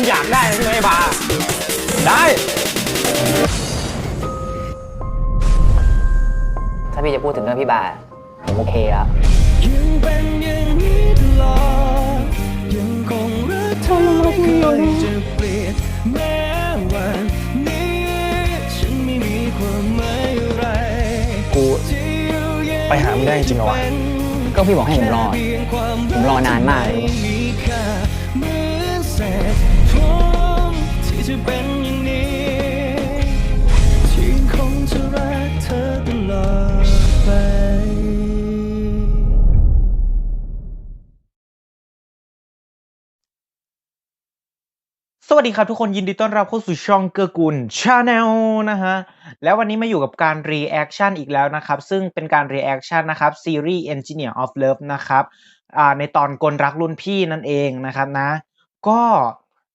งอยากได้ใช่ไหมไอ้บาได้ ถ้าพี่จะพูดถึงเรื่องพี่บาผมโอเคแล้วยังเป็นอย่างนี้ตลอดยังคงรักเธอไม่เคยจะเปลี่ยนแม้วันนี้ฉันไม่มีความหมายอะไรกูที่อยู่ยังไปหามึงได้จริงเหรอวะก็พี่บอกให้ผมรอ ผมรอนานมากเลย จะเป็นอย่างนี้ที่คงจะรักเธอตลอดไปสวัสดีครับทุกคนยินดีต้อนรับเข้าสู่ช่องเกื้อกูลชาแนลนะฮะ แล้ววันนี้มาอยู่กับการ reaction อีกแล้วนะครับ ซึ่งเป็นการ reaction นนะครับซีรีส์ Engineer of Love นะครับในตอนกลรักรุ่นพี่นั่นเองนะครับนะ ก็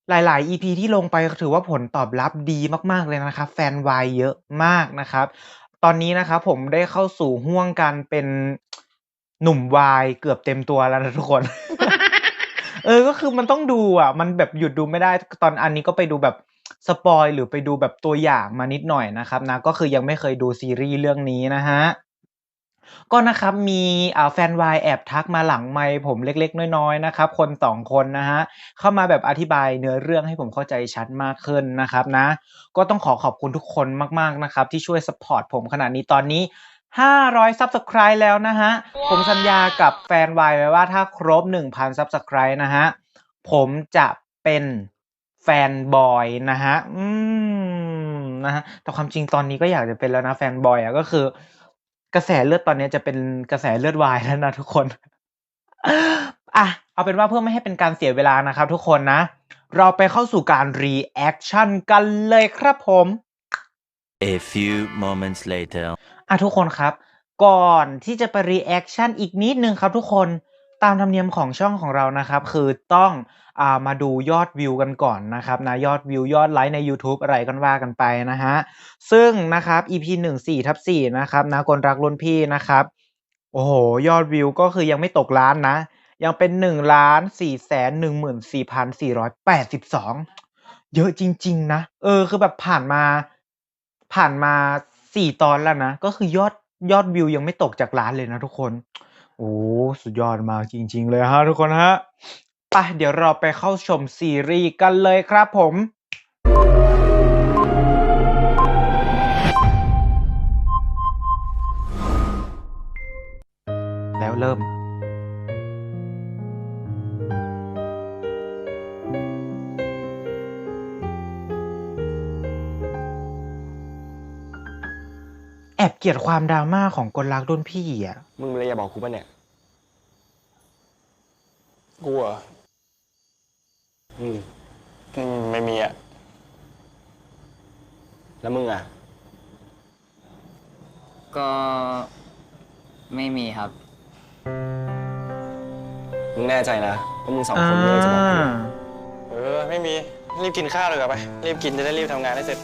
หลาย ๆ EP ที่ลงไปถือว่าผลตอบรับดีมาก ๆ เลยนะครับ แฟนวายเยอะมากนะครับ ตอนนี้นะครับผมได้เข้าสู่ห่วงการเป็นหนุ่มวายเกือบเต็มตัวแล้วนะทุกคน เออ ก็คือมันต้องดูอะ มันแบบหยุดดูไม่ได้ ตอนอันนี้ก็ไปดูแบบสปอยหรือไปดูแบบตัวอย่างมานิดหน่อยนะครับนะ ก็คือยังไม่เคยดูซีรีส์เรื่องนี้นะฮะ ก็นะครับมีอ่าแฟนวายแอบทักมาหลังไมค์ผมเล็กๆ น้อยๆนะครับคนสองคนนะฮะเข้ามาแบบอธิบายเนื้อเรื่องให้ผมเข้าใจชัดมากขึ้นนะครับนะ ก็ต้องขอขอบคุณทุกคนมากๆนะครับที่ช่วยสปอร์ตผมขนาดนี้ตอนนี้ 500 Subscribe แล้วนะฮะ ผมสัญญากับแฟนวายไว้ว่าถ้าครบ 1,000 Subscribe นะฮะ ผมจะเป็นแฟนบอยนะฮะ อืมนะฮะแต่ความจริงตอนนี้ก็อยากจะเป็นแล้วนะแฟนบอยอะก็คือ กระแสเลือดตอนนี้จะเป็นกระแสเลือดวายแล้วนะทุกคนอะเอาเป็นว่าเพื่อไม่ให้เป็นการเสียเวลานะครับทุกคนนะ เราไปเข้าสู่การ reaction กันเลยครับผม A few moments later. อะทุกคนครับ ก่อนที่จะไป reaction อีกนิดนึงครับทุกคน ตามธรรมเนียมของช่องของเรานะครับ คือต้องอามาดูยอดวิวกันก่อนนะครับนะยอดวิวยอดไลค์ใน YouTube อะไรกันว่ากันไปนะฮะซึ่งนะครับ EP 1 4ทับ4นะครับนะคนรักรุ่นพี่นะครับ โอ้โห ยอดวิวก็คือยังไม่ตกล้านนะ ยังเป็น1ล้าน4แสน14,482 เยอะจริง ๆ นะ เออคือแบบผ่านมาผ่านมา 4 ตอนแล้วนะ ก็คือยอดยอดวิวยังไม่ตกจากล้านเลยนะทุกคน โอ้สุดยอดมากจริง ๆ เลยฮะทุกคนฮะไปเดี๋ยวเราไปเข้าชมซีรีส์กันเลยครับผมแล้วเริ่ม อบเกลียดความดราม่าของกลรักรุ่นพี่อะ มึงมีอะไรจะบอกกูป่ะเนี่ย กูเหรออืมอืมไม่มีอะแล้วมึงอะก็ไม่มีครับ มึงแน่ใจนะว่ามึงสองคนไม่ได้จะบอกกูอ่าเออ ไม่มี รีบกินข้าวเลยกับไป รีบกินจะได้รีบทำงานให้เสร็จ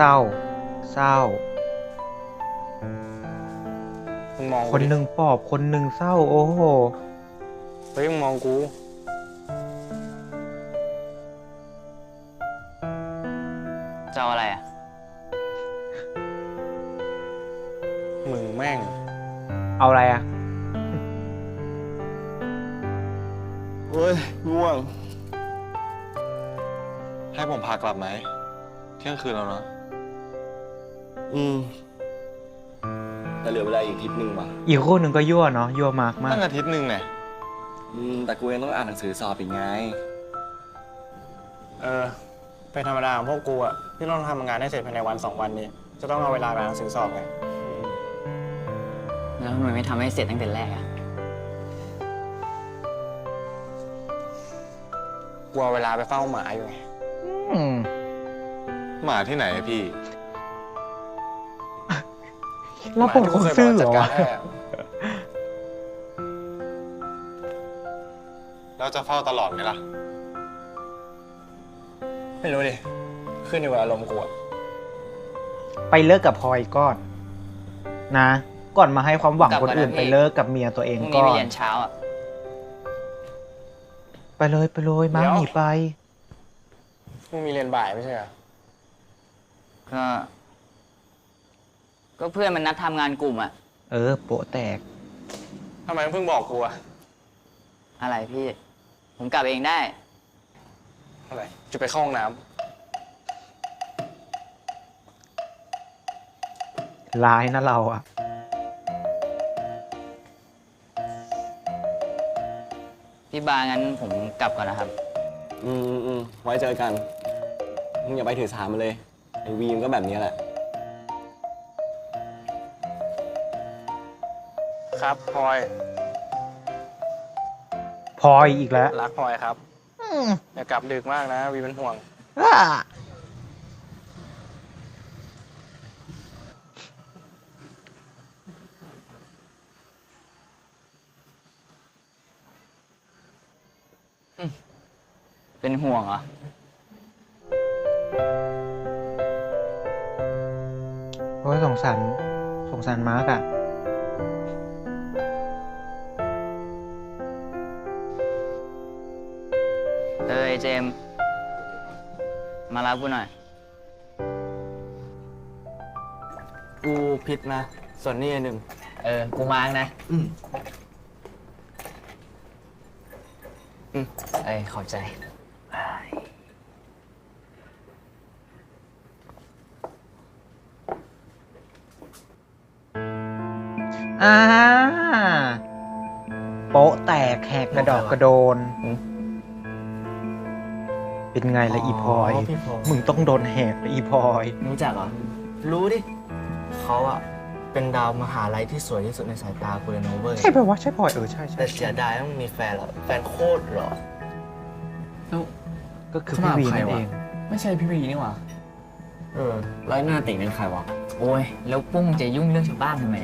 ศร้า เศร้า มึงมองคนหนึ่งปลอบคนหนึ่งเศร้า โอ้โห เฮ้ยมึงมองกู จะเอาอะไรอะ มึงแม่ง เอาอะไรอะเฮ้ยง่วง ให้ผมพากลับไหม เที่ยงคืนแล้วนะ อืมแต่เหลือเวลาอีกอาทิตย์หนึ่งว่ะอีกคู่หนึ่งก็ยั่วเนาะยั่วมากมากตั้งอาทิตย์หนึ่งเนี่ยอืมแต่กูยังต้องอ่านหนังสือสอบอีกไง เออ เป็นธรรมดาของพวกกูอะที่ต้องทำงานให้เสร็จภายในวันสองวันนี้ จะต้องเอาเวลาไปอ่านหนังสือสอบไงแล้วทำไมไม่ทำให้เสร็จตั้งแต่แรกอะกลัวเวลาไปเฝ้าหมาอยู่ไง อืมหมาที่ไหนพี่ แล้วผมคงซื่อเหรอวะแล้วจะเฝ้าตลอดไหมล่ะ ไม่รู้ดิ ขึ้นอยู่กับอารมณ์กูอะไปเลิกกับพลอยก่อน นะ ก่อนมาให้ความหวังกลับคนก่อนนะอื่นพี่ไปเลิกกับเมียตัวเองพรุ่งก่นี้อไปนเรียนเช้าอะไปเลยไปเลยมาเดี๋ยวหนีไปมึงมีเรียนบ่ายไม่ใช่เหรอก็ ก็เพื่อนมันนัดทำงานกลุ่มอะเออ โปะแตก ทำไมมึงเพิ่งบอกกูอะอะไรพี่ ผมกลับเองได้ อะไร จะไปเข้าห้องน้ร้ายนะเราอะพี่บางั้นผมกลับก่อนนะครับอืมอืมอืมไว้เจอกัน มึงอย่าไปถือสามันเลย ไอวีมก็แบบนี้แหละ ครับพลอยพลอยอีกแล้วรักพลอยครับอืมอย่ากลับดึกมากนะวีเป็นห่วงอ่าเป็นห่วงเหรอโอ้ยสงสารสงสารมาร์กอะ เออไอเจมส์มารับกูหน่อย กูผิดนะ ส่วนนี่หนึ่ง เออ กูมาร์กนะ อืมอืมเอ้ยขอบใจ อ่าโปะแตกแหกกระดอกกระโดน เป็นไงละอีพลอย พี่พลอยมึงต้องโดนแหกละอีพลอย รู้จักเหรอ รู้ดิ เขาอะเป็นดาวมหาลัยที่สวยที่สุดในสายตากูเลยนะเว้ย ใช่ป่าวะใช่พลอยเออใช่ใช่แต่เสียดายต้องมีแฟนเหรอ แฟนโคตรหรอก็คือพี่วีนั่นเอง ไม่ใช่พี่วีนี่หว่าเออไล่หน้าติ่งเป็นใครวะ โอ้ย แล้วปุ้งจะยุ่งเรื่องชาวบ้านทำไม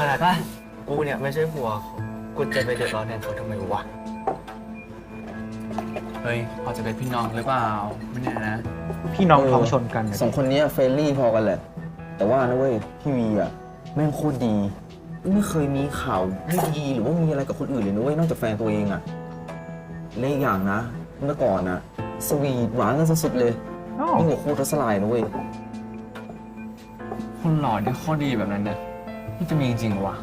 ขนาด ว่า กูเนี่ยไม่ใช่ผัวเขากูจะไปเดือดร้อนแทนเขาทำไมวะเฮ้ยพอจะเป็นพี่น้องหรือเปล่าไม่แน่นะ พี่น้องเออท้องชนกันนะสองคนเนี้ยเฟรนลี่พอกันแหละ แต่ว่านะเว้ยพี่วีอะแม่งโคตรดี ไม่เคยมีข่าวไม่ดีหรือว่ามีอะไรกับคนอื่นเลยนะเว้ยนอกจากแฟนตัวเองอะและอีกอย่างนะ เมื่อก่อนอะ สวีทหวานกันสุดๆเลยอ้าวยิ่งกว่าคู่ทัศลายนะเว้ยคนหล่อที่โคตรดีแบบนั้นเนี่ยมันจะมีจริงๆเหรอวะ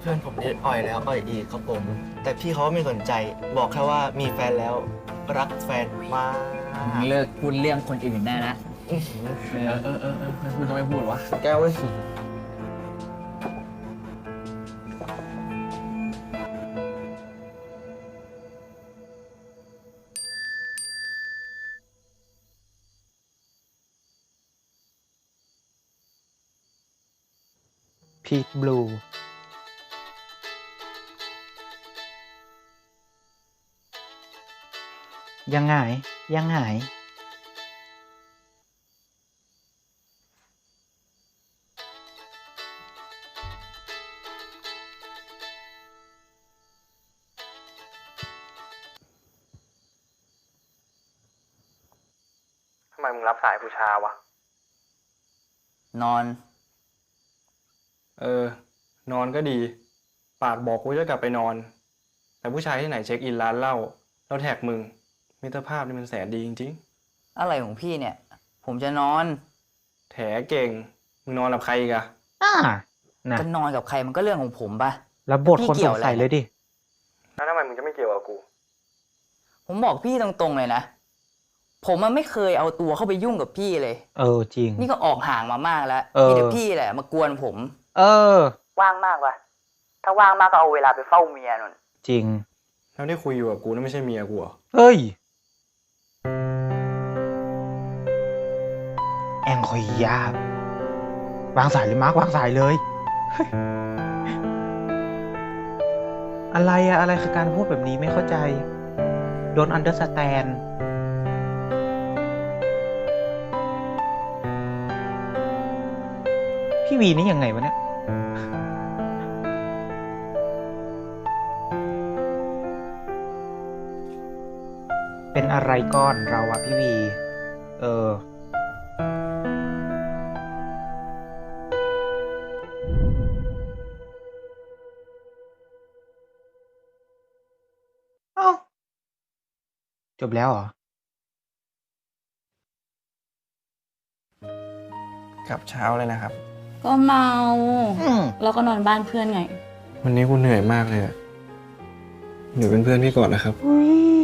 เพื่อนผมเนี่ยอ่อยแล้วอ่อยอีกครับผม แต่พี่เขาไม่สนใจบอกแค่ว่ามีแฟนแล้ว รักแฟนมากเลิกพูดเรื่องคนอื่นได้นะเออเออเออเออไม่พูดก็ไม่พูดวะ แก้วเว้ยพีทบลู ยังไงยังไงทำไมมึงรับสายผู้ชาวะ นอน เออ นอนก็ดี ปากบอกกูจะกลับไปนอน แต่ผู้ชายที่ไหนเช็คอินร้านเหล้าแล้วแท็กมึง มิตรภาพนี่มันแสนดีจริงอะไรของพี่เนี่ย ผมจะนอนๆ แถเก่ง มึงนอนกับใครอีกอะอ่านะจะนอนกับใครมันก็เรื่องของผมปะ แล้วบทพี่คนเกี่สยวงอะไร สัยเลยดิ แล้วทำไมมึงจะไม่เกี่ยวกับกู ผมบอกพี่ตรงๆเลยนะ ผมมันไม่เคยเอาตัวเข้าไปยุ่งกับพี่เลย เออจริง นี่ก็ออกห่างมามากแล้วเออ มีแต่พี่แหละ มากวนผม เออ ว่างมากปะถ้าว่างมากก็เอาเวลาไปเฝ้าเมียนนจริง แล้วที่คุยอยู่กับกูนั่นไม่ใช่เมียกูเหรอ เฮ้ย งคอยยาบวางสายเลยมาร์กวางสายเลยเฮ้ยอะไรอะอะไรคือการพูดแบบนี้ไม่เข้าใจ โดนอันเดอร์สแตนพี่วีนี่ยังไงวะเนี่ยเป็นอะไรก้อนเราอะพี่วี เออ จบแล้วเหรอ กลับเช้าเลยนะครับ ก็เมา อืมแล้วก็นอนบ้านเพื่อนไง วันนี้กูเหนื่อยมากเลยอะอยู่เป็นเพื่อนพี่ก่อนนะครับ อุ้ย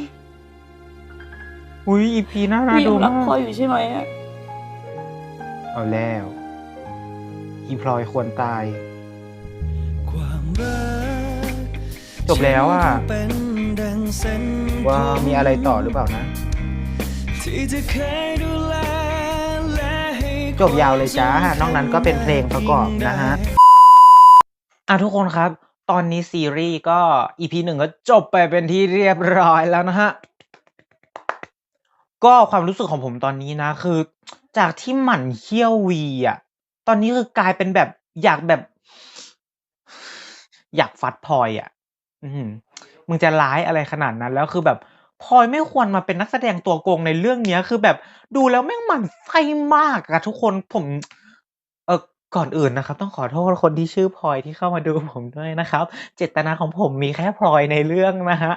อุ้ยอีพีน่าน่าพี่ดูยังรัมากพ่ออยู่ใช่ไหมอะเอาแล้ว อีพลอยควรตาย ความรักจบแล้วอะ ฉันก็เป็นดังเส้น ว่ามีอะไรต่อหรือเปล่านะ จบยาวเลยจ้านอกนั้นก็เป็นเพลงประกอบนะฮะอะทุกคนครับ ตอนนี้ซีรีส์ก็ EP หนึ่งก็จบไปเป็นที่เรียบร้อยแล้วนะฮะ ก็ความรู้สึกของผมตอนนี้นะคือ จากที่หมั่นเคี้ยววีอะ ตอนนี้คือกลายเป็นแบบอยากแบบ อยากฟัดพลอยอะ อื มึงจะร้ายอะไรขนาดนั้น แล้วคือแบบพลอยไม่ควรมาเป็นนักแสดงตัวโกงในเรื่องเนี้ย คือแบบดูแล้วแม่งหมั่นไส้มากอะทุกคนผม เออก่อนอื่นนะครับ ต้องขอโทษคนที่ชื่อพลอยที่เข้ามาดูผมด้วยนะครับ เจตนาของผมมีแค่พลอยในเรื่องนะฮะ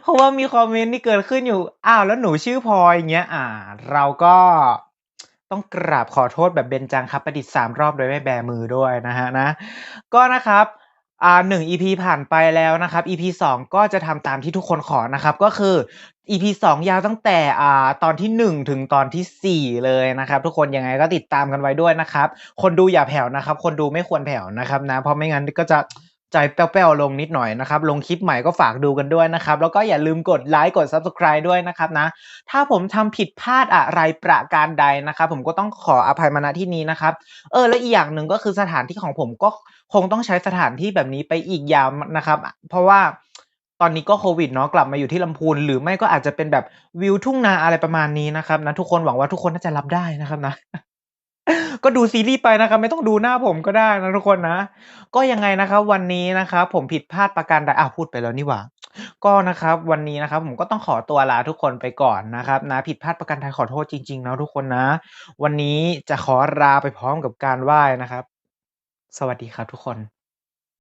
เพราะว่ามีคอมเมนต์ที่เกิดขึ้นอยู่ อ้าวแล้วหนูชื่อพลอยเงี้ย อ่า เราก็ต้องกราบขอโทษแบบเบญจังครับ ประดิษฐ์สามรอบโดยไม่แบมือด้วยนะฮะนะ ก็นะครับ อ่าหนึ่ง EP ผ่านไปแล้วนะครับ EP สองก็จะทำตามที่ทุกคนขอนะครับ ก็คือ EP สองยาวตั้งแต่อ่าตอนที่หนึ่งถึงตอนที่สี่เลยนะครับ ทุกคนยังไงก็ติดตามกันไว้ด้วยนะครับ คนดูอย่าแผ่วนะครับ คนดูไม่ควรแผ่วนะครับนะเพราะไม่งั้นก็จะ ใจแป้วๆลงนิดหน่อยนะครับ ลงคลิปใหม่ก็ฝากดูกันด้วยนะครับ แล้วก็อย่าลืมกดไลค์กด Subscribe ด้วยนะครับนะ ถ้าผมทำผิดพลาดอะไรประการใดนะครับ ผมก็ต้องขออภัยมาณที่นี้นะครับ เออและอีกอย่างหนึ่งก็คือสถานที่ของผมก็คงต้องใช้สถานที่แบบนี้ไปอีกยาวนะครับ เพราะว่าตอนนี้ก็โควิดเนาะกลับมาอยู่ที่ลำพูนหรือไม่ก็อาจจะเป็นแบบวิวทุ่งนาอะไรประมาณนี้นะครับนะทุกคนหวังว่าทุกคนน่าจะรับได้นะครับนะ ก็ดูซีรีส์ไปนะครับ ไม่ต้องดูหน้าผมก็ได้นะทุกคนนะ ก็ยังไงนะครับวันนี้นะครับผมผิดพลาดประการใดอ้าวพูดไปแล้วนี่หว่า ก็นะครับวันนี้นะครับผมก็ต้องขอตัวลาทุกคนไปก่อนนะครับนะผิดพลาดประการใดขอโทษจริงๆนะทุกคนนะ วันนี้จะขอลาไปพร้อมกับการไหว้นะครับ สวัสดีครับทุกคน